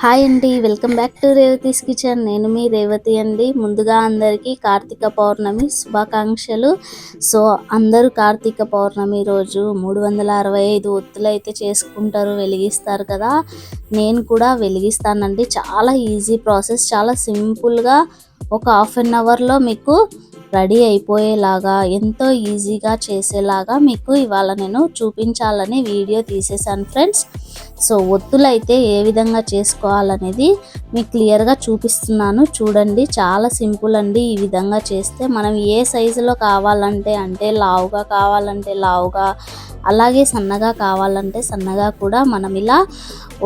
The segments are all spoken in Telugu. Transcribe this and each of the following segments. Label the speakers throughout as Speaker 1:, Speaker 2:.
Speaker 1: హాయ్ అండి welcome back to Revathi's kitchen. నేను మీ రేవతి అండి. ముందుగా అందరికీ కార్తీక పౌర్ణమి శుభాకాంక్షలు. సో అందరూ కార్తీక పౌర్ణమి రోజు మూడు వందల అరవై ఐదు ఒత్తులు అయితే చేసుకుంటారు వెలిగిస్తారు కదా. నేను కూడా వెలిగిస్తానండి. చాలా ఈజీ ప్రాసెస్. చాలా సింపుల్గా ఒక హాఫ్ అన్ అవర్లో మీకు రెడీ అయిపోయేలాగా ఎంతో ఈజీగా చేసేలాగా మీకు ఇవాళ నేను చూపించాలని వీడియో తీసేసాను ఫ్రెండ్స్. సో ఒత్తులైతే ఏ విధంగా చేసుకోవాలనేది మీకు క్లియర్గా చూపిస్తున్నాను. చూడండి చాలా సింపుల్ అండి ఈ విధంగా చేస్తే. మనం ఏ సైజులో కావాలంటే అంటే లావుగా కావాలంటే లావుగా అలాగే సన్నగా కావాలంటే సన్నగా కూడా మనం ఇలా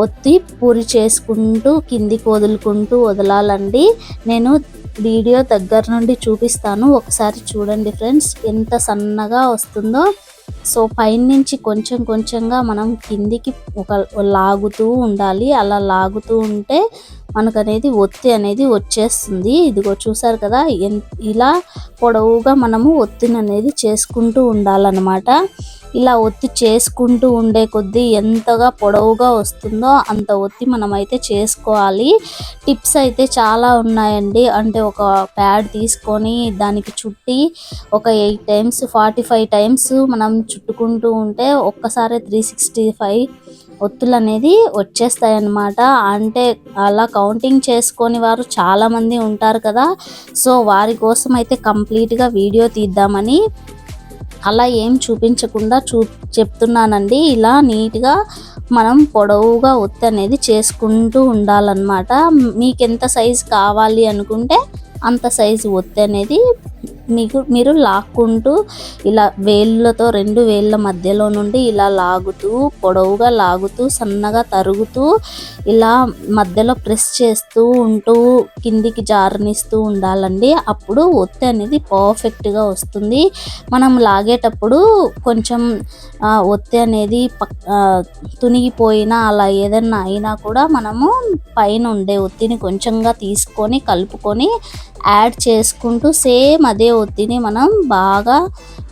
Speaker 1: ఒత్తి పూరి చేసుకుంటూ కిందికి వదులుకుంటూ వదలాలండి. నేను వీడియో దగ్గర నుండి చూపిస్తాను. ఒకసారి చూడండి ఫ్రెండ్స్ ఎంత సన్నగా వస్తుందో. సో పైనుంచి కొంచెం కొంచెంగా మనం కిందికి ఒక లాగుతూ ఉండాలి. అలా లాగుతూ ఉంటే మనకు అనేది ఒత్తి అనేది వచ్చేస్తుంది. ఇదిగో చూసారు కదా ఇలా పొడవుగా మనము ఒత్తిని అనేది చేసుకుంటూ ఉండాలన్నమాట. ఇలా ఒత్తి చేసుకుంటూ ఉండే కొద్దీ ఎంతగా పొడవుగా వస్తుందో అంత ఒత్తి మనమైతే చేసుకోవాలి. టిప్స్ అయితే చాలా ఉన్నాయండి. అంటే ఒక ప్యాడ్ తీసుకొని దానికి చుట్టి ఒక eight times forty five times మనం చుట్టుకుంటూ ఉంటే ఒక్కసారి త్రీ సిక్స్టీ ఫైవ్ ఒత్తులు అనేది వచ్చేస్తాయి అన్నమాట అంటే అలా కౌంటింగ్ చేసుకొని వారు చాలామంది ఉంటారు కదా. సో వారి కోసం అయితే కంప్లీట్గా వీడియో తీద్దామని అలా ఏం చూపించకుండా చూ చెప్తున్నానండి. ఇలా నీట్గా మనం పొడవుగా ఒత్తి అనేది చేసుకుంటూ ఉండాలన్నమాట. మీకు ఎంత సైజు కావాలి అనుకుంటే అంత సైజు ఒత్తి అనేది మీకు మీరు లాక్కుంటూ ఇలా వేళ్ళతో రెండు వేళ్ళ మధ్యలో నుండి ఇలా లాగుతూ పొడవుగా లాగుతూ సన్నగా తరుగుతూ ఇలా మధ్యలో ప్రెస్ చేస్తూ ఉంటూ కిందికి జారనిస్తూ ఉండాలండి. అప్పుడు ఒత్తి అనేది పర్ఫెక్ట్గా వస్తుంది. మనం లాగేటప్పుడు కొంచెం ఒత్తి అనేది పక్ తునిగిపోయినా అలా ఏదన్నా అయినా కూడా మనము పైన ఉండే ఒత్తిని కొంచెంగా తీసుకొని కలుపుకొని యాడ్ చేసుకుంటూ సేమ్ అదే ఒత్తిని మనం బాగా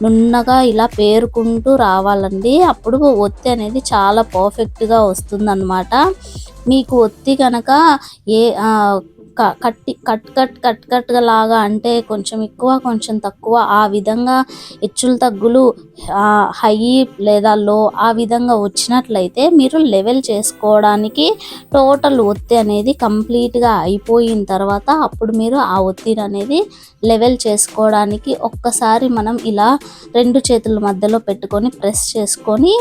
Speaker 1: నున్నగా ఇలా పేరుకుంటూ రావాలండి. అప్పుడు ఒత్తి అనేది చాలా పర్ఫెక్ట్గా వస్తుందన్నమాట. మీకు ఒత్తి కనుక ఏ కట్టి కట్ కట్ కట్ కట్గా లాగా అంటే కొంచెం ఎక్కువ కొంచెం తక్కువ. ఆ విధంగా హెచ్చులు తగ్గులు హై లేదా లో ఆ విధంగా వచ్చినట్లయితే మీరు లెవెల్ చేసుకోవడానికి టోటల్ ఒత్తి అనేది కంప్లీట్గా అయిపోయిన తర్వాత అప్పుడు మీరు ఆ ఒత్తిడి అనేది లెవెల్ చేసుకోవడానికి ఒక్కసారి మనం ఇలా రెండు చేతుల మధ్యలో పెట్టుకొని ప్రెస్ చేసుకొని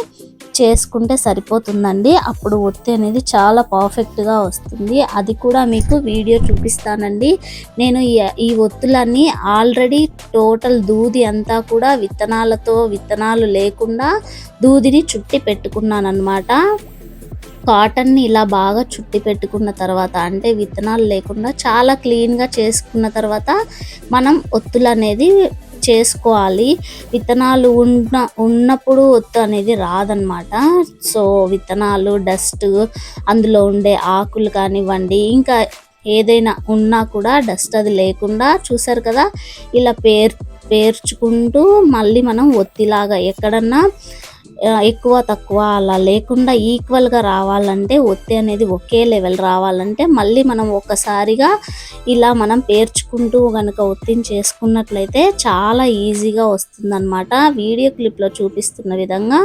Speaker 1: చేసుకుంటే సరిపోతుందండి. అప్పుడు ఒత్తి అనేది చాలా పర్ఫెక్ట్గా వస్తుంది. అది కూడా మీకు వీడియో చూపిస్తానండి. నేను ఈ ఒత్తులన్నీ ఆల్రెడీ టోటల్ దూది అంతా కూడా విత్తనాలతో విత్తనాలు లేకుండా దూదిని చుట్టి పెట్టుకున్నాను అనమాట కాటన్ని ఇలా బాగా చుట్టి పెట్టుకున్న తర్వాత అంటే విత్తనాలు లేకుండా చాలా క్లీన్గా చేసుకున్న తర్వాత మనం ఒత్తులు అనేది చేసుకోవాలి. విత్తనాలు ఉన్న ఉన్నప్పుడు ఒత్తు అనేది రాదనమాట సో విత్తనాలు డస్ట్ అందులో ఉండే ఆకులు కానివ్వండి ఇంకా ఏదైనా ఉన్నా కూడా డస్ట్ అది లేకుండా చూసారు కదా? ఇలా పేర్ పేర్చుకుంటూ మళ్ళీ మనం ఒత్తిలాగా ఎక్కడన్నా ఎక్కువ తక్కువ అలా లేకుండా ఈక్వల్గా రావాలంటే ఒత్తి అనేది ఒకే లెవెల్ రావాలంటే మళ్ళీ మనం ఒక్కసారిగా ఇలా మనం పేర్చుకుంటూ కనుక ఒత్తిని చేసుకున్నట్లయితే చాలా ఈజీగా వస్తుందన్నమాట. వీడియో క్లిప్లో చూపిస్తున్న విధంగా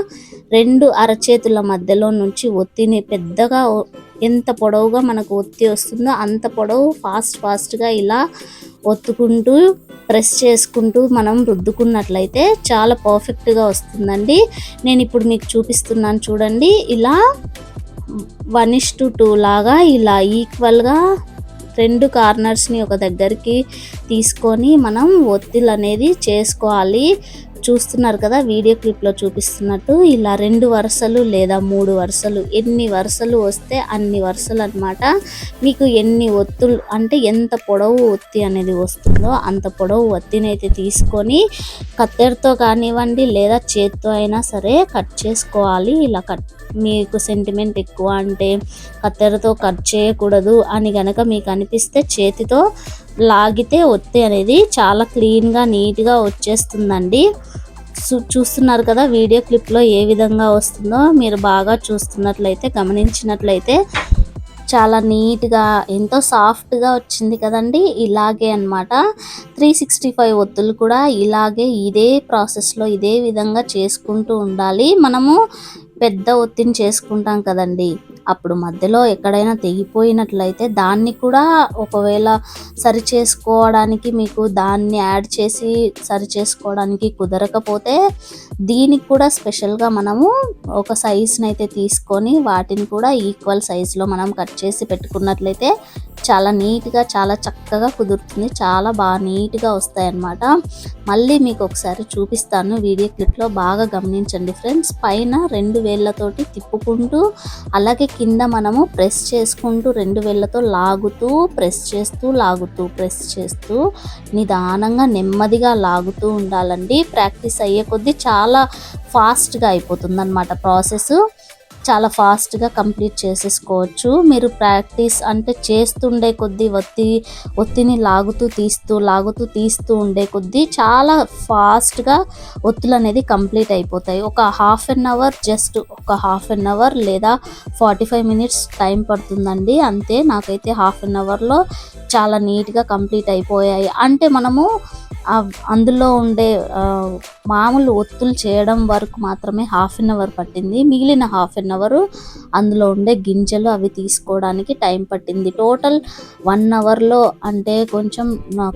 Speaker 1: రెండు అరచేతుల మధ్యలో నుంచి ఒత్తిని పెద్దగా ఎంత పొడవుగా మనకు ఒత్తి వస్తుందో అంత పొడవు ఫాస్ట్ ఫాస్ట్గా ఇలా ఒత్తుకుంటూ ప్రెస్ చేసుకుంటూ మనం రుద్దుకున్నట్లయితే చాలా పర్ఫెక్ట్గా వస్తుందండి. నేను ఇప్పుడు మీకు చూపిస్తున్నాను చూడండి. ఇలా వన్ ఇస్ టు టూ లాగా ఇలా ఈక్వల్గా రెండు కార్నర్స్ని ఒక దగ్గరికి తీసుకొని మనం ఒత్తిలు అనేది చేసుకోవాలి. చూస్తున్నారు కదా వీడియో క్లిప్లో చూపిస్తున్నట్టు. ఇలా రెండు వరుసలు లేదా మూడు వరుసలు ఎన్ని వరుసలు వస్తే అన్ని వరుసలు అనమాట మీకు ఎన్ని ఒత్తులు అంటే ఎంత పొడవు ఒత్తి అనేది వస్తుందో అంత పొడవు ఒత్తిని అయితే తీసుకొని కత్తెరతో కానివ్వండి లేదా చేత్తో అయినా సరే కట్ చేసుకోవాలి. ఇలా కట్ మీకు సెంటిమెంట్ ఎక్కువ అంటే కత్తెరతో కట్ చేయకూడదు అని కనుక మీకు అనిపిస్తే చేతితో లాగితే ఒత్తి అనేది చాలా క్లీన్గా నీట్గా వచ్చేస్తుందండి. చూస్తున్నారు కదా వీడియో క్లిప్లో ఏ విధంగా వస్తుందో మీరు బాగా చూస్తున్నట్లయితే గమనించినట్లయితే చాలా నీట్గా ఎంతో సాఫ్ట్గా వచ్చింది కదండి. ఇలాగే అన్నమాట. త్రీ సిక్స్టీ ఫైవ్ ఒత్తులు కూడా ఇలాగే ఇదే ప్రాసెస్లో ఇదే విధంగా చేసుకుంటూ ఉండాలి. మనము పెద్ద ఒత్తిని చేసుకుంటాం కదండి. అప్పుడు మధ్యలో ఎక్కడైనా తెగిపోయినట్లయితే దాన్ని కూడా ఒకవేళ సరి చేసుకోవడానికి మీకు దాన్ని యాడ్ చేసి సరి చేసుకోవడానికి కుదరకపోతే దీనికి కూడా స్పెషల్గా మనము ఒక సైజ్ని అయితే తీసుకొని వాటిని కూడా ఈక్వల్ సైజులో మనం కట్ చేసి పెట్టుకున్నట్లయితే చాలా నీట్గా చాలా చక్కగా కుదురుతుంది. చాలా బాగా నీట్గా వస్తాయన్నమాట. మళ్ళీ మీకు ఒకసారి చూపిస్తాను. వీడియో క్లిప్లో బాగా గమనించండి ఫ్రెండ్స్. పైన రెండు వేళ్ళతోటి తిప్పుకుంటూ అలాగే కింద మనము ప్రెస్ చేసుకుంటూ రెండు వేళ్ళతో లాగుతూ ప్రెస్ చేస్తూ లాగుతూ ప్రెస్ చేస్తూ నిదానంగా నెమ్మదిగా లాగుతూ ఉండాలండి. ప్రాక్టీస్ అయ్యే కొద్దీ చాలా ఫాస్ట్గా అయిపోతుంది అనమాట ప్రాసెస్. చాలా ఫాస్ట్గా కంప్లీట్ చేసేసుకోవచ్చు. మీరు ప్రాక్టీస్ అంటే చేస్తుండే కొద్దీ ఒత్తి ఒత్తిని లాగుతూ తీస్తూ లాగుతూ తీస్తూ ఉండే కొద్దీ చాలా ఫాస్ట్గా ఒత్తులు అనేది కంప్లీట్ అయిపోతాయి. ఒక హాఫ్ అన్ అవర్ జస్ట్ ఒక హాఫ్ అన్ అవర్ లేదా ఫార్టీ ఫైవ్ మినిట్స్ టైం పడుతుందండి. అంతే నాకైతే హాఫ్ అన్ అవర్లో చాలా నీట్గా కంప్లీట్ అయిపోయాయి. అంటే మనము అందులో ఉండే మామూలు ఒత్తులు చేయడం వరకు మాత్రమే హాఫ్ అన్ అవర్ పట్టింది. మిగిలిన హాఫ్ అన్ అవర్ అందులో ఉండే గింజలు అవి తీసుకోవడానికి టైం పట్టింది. టోటల్ వన్ అవర్లో అంటే కొంచెం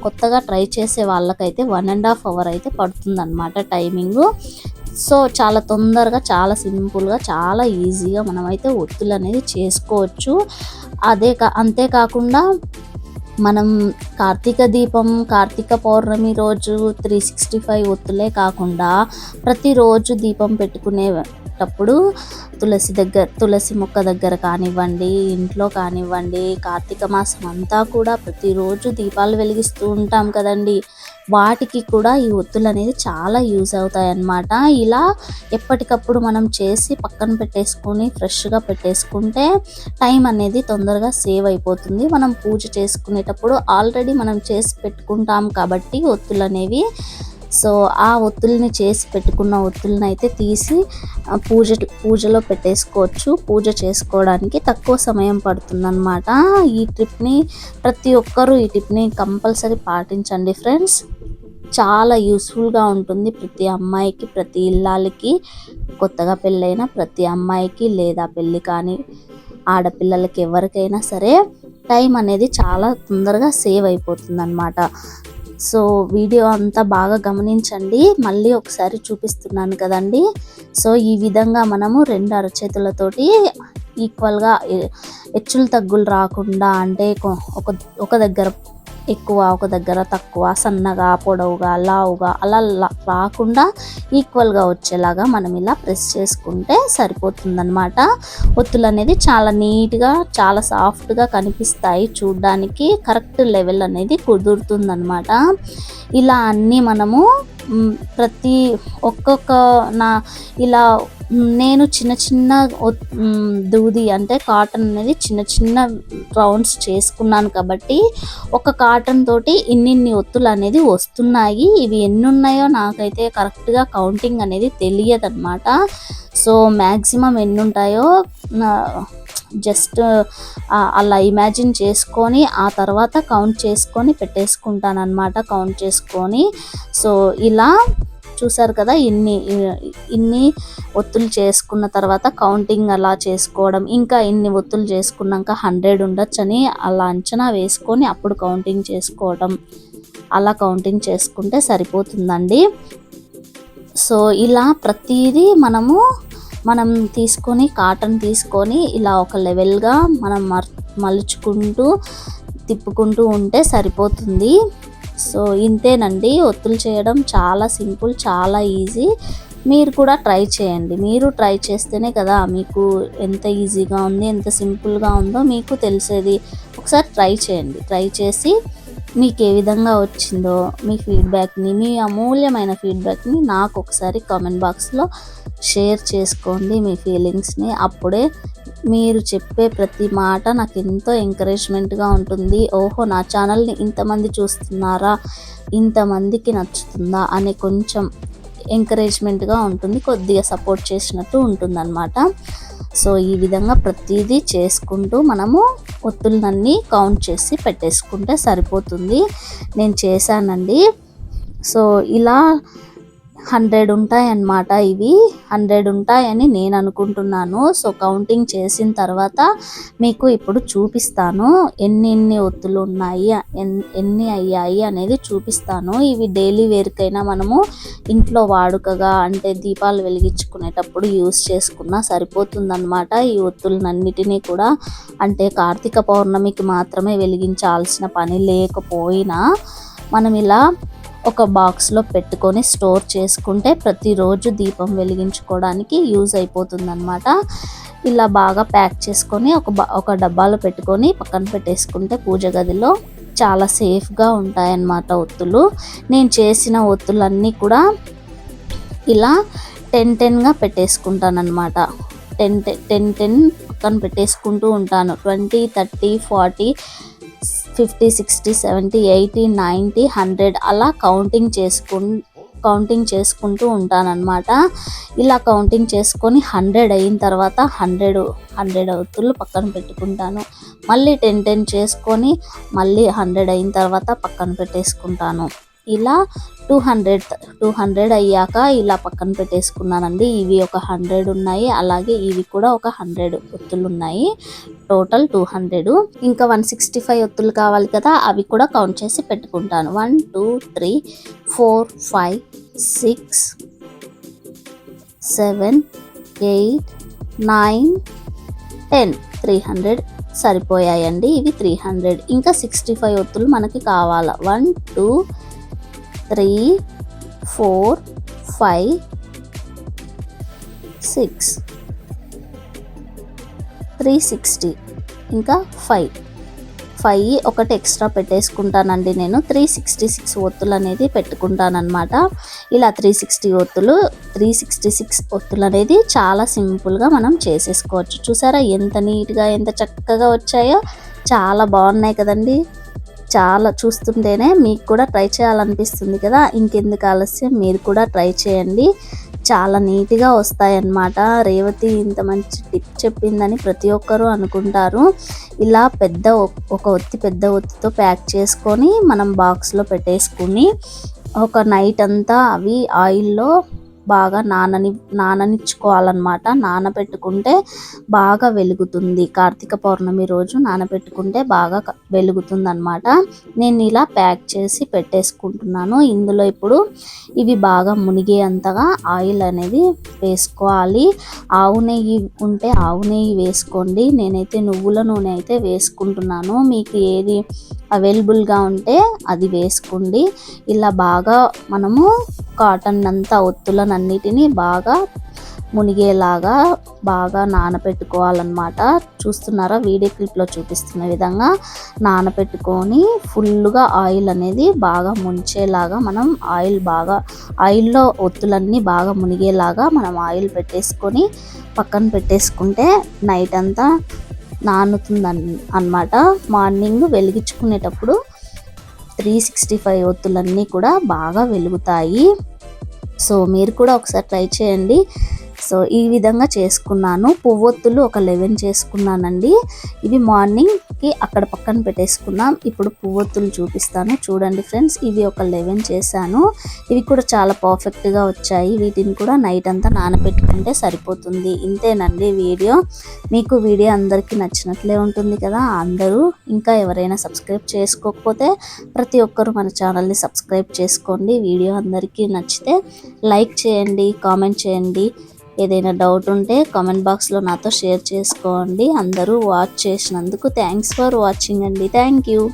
Speaker 1: కొత్తగా ట్రై చేసే వాళ్ళకైతే వన్ అండ్ హాఫ్ అవర్ అయితే పడుతుంది అనమాట సో చాలా తొందరగా చాలా సింపుల్గా చాలా ఈజీగా మనమైతే ఒత్తులు అనేది చేసుకోవచ్చు. అదే కా అంతేకాకుండా మనం కార్తీక దీపం కార్తీక పౌర్ణమి రోజు త్రీ సిక్స్టీ ఫైవ్ ఒత్తులే కాకుండా ప్రతిరోజు దీపం పెట్టుకునేటప్పుడు తులసి దగ్గర తులసి మొక్క దగ్గర కానివ్వండి ఇంట్లో కానివ్వండి కార్తీక మాసం అంతా కూడా ప్రతిరోజు దీపాలు వెలిగిస్తూ ఉంటాం కదండి. వాటికి కూడా ఈ ఒత్తులు అనేది చాలా యూజ్ అవుతాయి అన్నమాట ఇలా ఎప్పటికప్పుడు మనం చేసి పక్కన పెట్టేసుకొని ఫ్రెష్గా పెట్టేసుకుంటే టైం అనేది తొందరగా సేవ్ అయిపోతుంది. మనం పూజ చేసుకునేటప్పుడు ఆల్రెడీ మనం చేసి పెట్టుకుంటాం కాబట్టి ఒత్తులు అనేవి సో ఆ ఒత్తుల్ని చేసి పెట్టుకున్న ఒత్తుల్ని అయితే తీసి పూజ పూజలో పెట్టేసుకోవచ్చు. పూజ చేసుకోవడానికి తక్కువ సమయం పడుతుందన్నమాట. ఈ ట్రిప్ని ప్రతి ఒక్కరూ ఈ ట్రిప్ని కంపల్సరీ పాటించండి ఫ్రెండ్స్. చాలా యూస్ఫుల్గా ఉంటుంది ప్రతి అమ్మాయికి ప్రతి ఇల్లాలకి. కొత్తగా పెళ్ళైన ప్రతి అమ్మాయికి లేదా పెళ్ళి కానీ ఆడపిల్లలకి ఎవరికైనా సరే టైం అనేది చాలా తొందరగా సేవ్ అయిపోతుంది అనమాట సో వీడియో అంతా బాగా గమనించండి. మళ్ళీ ఒకసారి చూపిస్తున్నాను కదండి. సో ఈ విధంగా మనము రెండు అరచేతులతోటి ఈక్వల్గా హెచ్చులు తగ్గులు రాకుండా అంటే ఒక ఒక దగ్గర ఎక్కువ ఒక దగ్గర తక్కువ సన్నగా పొడవుగా లావుగా అలా రాకుండా ఈక్వల్గా వచ్చేలాగా మనం ఇలా ప్రెస్ చేసుకుంటే సరిపోతుందన్నమాట. ఒత్తులు అనేది చాలా నీట్గా చాలా సాఫ్ట్గా కనిపిస్తాయి. చూడ్డానికి కరెక్ట్ లెవెల్ అనేది కుదురుతుందన్నమాట. ఇలా అన్నీ మనము ప్రతి ఒక్కొక్క నా ఇలా నేను చిన్న చిన్న దూది అంటే కాటన్ అనేది చిన్న చిన్న రౌండ్స్ చేసుకున్నాను కాబట్టి ఒక కాటన్ తోటి ఇన్నిన్ని ఒత్తులు అనేది వస్తున్నాయి. ఇవి ఎన్ని ఉన్నాయో నాకైతే కరెక్ట్గా కౌంటింగ్ అనేది తెలియదన్నమాట. సో మ్యాక్సిమం ఎన్ని ఉంటాయో జస్ట్ అలా ఇమాజిన్ చేసుకొని ఆ తర్వాత కౌంట్ చేసుకొని పెట్టేసుకుంటాను అనమాట కౌంట్ చేసుకొని. సో ఇలా చూసారు కదా ఇన్ని ఇన్ని ఒత్తులు చేసుకున్న తర్వాత కౌంటింగ్ అలా చేసుకోవడం ఇంకా ఇన్ని ఒత్తులు చేసుకున్నాక హండ్రెడ్ ఉండొచ్చని అలా అంచనా వేసుకొని అప్పుడు కౌంటింగ్ చేసుకోవడం అలా కౌంటింగ్ చేసుకుంటే సరిపోతుందండి. సో ఇలా ప్రతిదీ మనము మనం తీసుకొని కాటన్ తీసుకొని ఇలా ఒక లెవెల్గా మనం మర్ మలుచుకుంటూ తిప్పుకుంటూ ఉంటే సరిపోతుంది. సో ఇంతేనండి. ఒత్తులు చేయడం చాలా సింపుల్ చాలా ఈజీ. మీరు కూడా ట్రై చేయండి. మీరు ట్రై చేస్తేనే కదా మీకు ఎంత ఈజీగా ఉంది ఎంత సింపుల్గా ఉందో మీకు తెలిసేది. ఒకసారి ట్రై చేయండి. ట్రై చేసి మీకు ఏ విధంగా వచ్చిందో మీ ఫీడ్బ్యాక్ని మీ అమూల్యమైన ఫీడ్బ్యాక్ని నాకు ఒకసారి కామెంట్ బాక్స్లో షేర్ చేసుకోండి మీ ఫీలింగ్స్ని. అప్పుడే మీరు చెప్పే ప్రతి మాట నాకు ఎంతో ఎంకరేజ్మెంట్గా ఉంటుంది. ఓహో నా ఛానల్ని ఇంతమంది చూస్తున్నారా? ఇంతమందికి నచ్చుతుందా? అనే కొంచెం ఎంకరేజ్మెంట్గా ఉంటుంది. కొద్దిగా సపోర్ట్ చేసినట్టు ఉంటుందన్నమాట. సో ఈ విధంగా ప్రతిదీ చేసుకుంటూ మనము ఒత్తులన్నీ కౌంట్ చేసి పెట్టేసుకుంటే సరిపోతుంది. నేను చేశానండి. సో ఇలా హండ్రెడ్ ఉంటాయన్నమాట ఇవి. హండ్రెడ్ ఉంటాయని నేను అనుకుంటున్నాను. సో కౌంటింగ్ చేసిన తర్వాత మీకు ఇప్పుడు చూపిస్తాను. ఎన్ని ఎన్ని ఒత్తులు ఉన్నాయి ఎన్ని అయ్యాయి అనేది చూపిస్తాను. ఇవి డైలీ వేరుకైనా మనము ఇంట్లో వాడుకగా అంటే దీపాలు వెలిగించుకునేటప్పుడు యూస్ చేసుకున్నా సరిపోతుందన్నమాట. ఈ ఒత్తులన్నిటినీ కూడా అంటే కార్తీక పౌర్ణమికి మాత్రమే వెలిగించాల్సిన పని లేకపోయినా మనం ఇలా ఒక బాక్స్లో పెట్టుకొని స్టోర్ చేసుకుంటే ప్రతిరోజు దీపం వెలిగించుకోవడానికి యూజ్ అయిపోతుంది అనమాట ఇలా బాగా ప్యాక్ చేసుకొని ఒక ఒక డబ్బాలో పెట్టుకొని పక్కన పెట్టేసుకుంటే పూజ గదిలో చాలా సేఫ్గా ఉంటాయన్నమాట ఒత్తులు. నేను చేసిన ఒత్తులన్నీ కూడా ఇలా టెన్ టెన్గా పెట్టేసుకుంటాను అనమాట టెన్ టెన్ టెన్ పక్కన పెట్టేసుకుంటూ ఉంటాను. Twenty thirty forty fifty sixty seventy eighty ninety hundred అలా కౌంటింగ్ చేసుకు కౌంటింగ్ చేసుకుంటూ ఉంటానన్నమాట. ఇలా కౌంటింగ్ చేసుకొని హండ్రెడ్ అయిన తర్వాత హండ్రెడ్ హండ్రెడ్ అవుతులు పక్కన పెట్టుకుంటాను. మళ్ళీ టెన్ టెన్ చేసుకొని మళ్ళీ హండ్రెడ్ అయిన తర్వాత పక్కన పెట్టేసుకుంటాను. ఇలా టూ హండ్రెడ్ టూ హండ్రెడ్ అయ్యాక ఇలా పక్కన పెట్టేసుకున్నానండి. ఇవి ఒక హండ్రెడ్ ఉన్నాయి. అలాగే ఇవి కూడా ఒక హండ్రెడ్ ఒత్తులు ఉన్నాయి టోటల్ టూ హండ్రెడ్ ఇంకా వన్ సిక్స్టీ ఫైవ్ ఒత్తులు కావాలి కదా అవి కూడా కౌంట్ చేసి పెట్టుకుంటాను. One two three four five six seven eight nine ten three hundred సరిపోయాయండి. ఇవి త్రీ హండ్రెడ్ ఇంకా సిక్స్టీ ఫైవ్ ఒత్తులు మనకి కావాలా? One two three four five six. Three sixty ఇంకా ఫైవ్. ఫైవ్ ఒకటి ఎక్స్ట్రా పెట్టేసుకుంటానండి నేను. త్రీ సిక్స్టీ సిక్స్ ఒత్తులు అనేది పెట్టుకుంటానమాట ఇలా త్రీ సిక్స్టీ ఒత్తులు త్రీ సిక్స్టీ సిక్స్ ఒత్తులు అనేది చాలా సింపుల్గా మనం చేసేసుకోవచ్చు. చూసారా ఎంత నీట్గా ఎంత చక్కగా వచ్చాయో? చాలా బాగున్నాయి కదండి. చాలా చూస్తుంటేనే మీకు కూడా ట్రై చేయాలనిపిస్తుంది కదా. ఇంకెందుకు ఆలస్యం? మీరు కూడా ట్రై చేయండి. చాలా నీట్గా వస్తాయన్నమాట. రేవతి ఇంత మంచి టిప్ చెప్పిందని ప్రతి ఒక్కరూ అనుకుంటారు. ఇలా పెద్ద ఒక ఒత్తి పెద్ద ఒత్తితో ప్యాక్ చేసుకొని మనం బాక్స్లో పెట్టేసుకుని ఒక నైట్ అంతా అవి ఆయిల్లో బాగా నానని నాననిచ్చుకోవాలన్నమాట. నానబెట్టుకుంటే బాగా వెలుగుతుంది. కార్తీక పౌర్ణమి రోజు నానబెట్టుకుంటే బాగా వెలుగుతుంది అనమాట నేను ఇలా ప్యాక్ చేసి పెట్టేసుకుంటున్నాను. ఇందులో ఇప్పుడు ఇవి బాగా మునిగే అంతగా ఆయిల్ అనేది వేసుకోవాలి. ఆవు నెయ్యి ఉంటే ఆవు నెయ్యి వేసుకోండి. నేనైతే నువ్వుల నూనె అయితే వేసుకుంటున్నాను. మీకు ఏది అవైలబుల్గా ఉంటే అది వేసుకోండి. ఇలా బాగా మనము కాటన్ అంతా ఒత్తులనన్నిటినీ బాగా మునిగేలాగా బాగా నానపెట్టుకోవాలన్నమాట. చూస్తున్నారా? వీడియో క్లిప్లో చూపిస్తున్న విధంగా నానపెట్టుకొని ఫుల్గా ఆయిల్ అనేది బాగా ముంచేలాగా మనం ఆయిల్ బాగా ఆయిల్లో ఒత్తులన్నీ బాగా మునిగేలాగా మనం ఆయిల్ పెట్టేసుకొని పక్కన పెట్టేసుకుంటే నైట్ అంతా నానుతుంది అన్నమాట. మార్నింగ్ వెలిగించుకునేటప్పుడు త్రీ సిక్స్టీ ఫైవ్ ఒత్తులన్నీ కూడా బాగా వెలుగుతాయి. సో మీరు కూడా ఒకసారి ట్రై చేయండి. సో ఈ విధంగా చేసుకున్నాను. పువ్వొత్తులు ఒక లెవెన్ చేసుకున్నానండి. ఇవి మార్నింగ్కి అక్కడ పక్కన పెట్టేసుకున్నాం. ఇప్పుడు పువ్వొత్తులు చూపిస్తాను. చూడండి ఫ్రెండ్స్ ఇవి ఒక లెవెన్ చేశాను. ఇవి కూడా చాలా పర్ఫెక్ట్గా వచ్చాయి. వీటిని కూడా నైట్ అంతా నానబెట్టుకుంటే సరిపోతుంది. ఇంతేనండి వీడియో. మీకు వీడియో అందరికీ నచ్చినట్లే ఉంటుంది కదా. అందరూ ఇంకా ఎవరైనా సబ్స్క్రైబ్ చేసుకోకపోతే ప్రతి ఒక్కరు మన ఛానల్ని సబ్స్క్రైబ్ చేసుకోండి. వీడియో అందరికీ నచ్చితే లైక్ చేయండి కామెంట్ చేయండి. ఏదైనా డౌట్ ఉంటే కామెంట్ బాక్స్లో నాతో షేర్ చేసుకోండి. అందరూ వాచ్ చేసినందుకు థ్యాంక్స్ ఫర్ వాచింగ్ అండి. Thank you.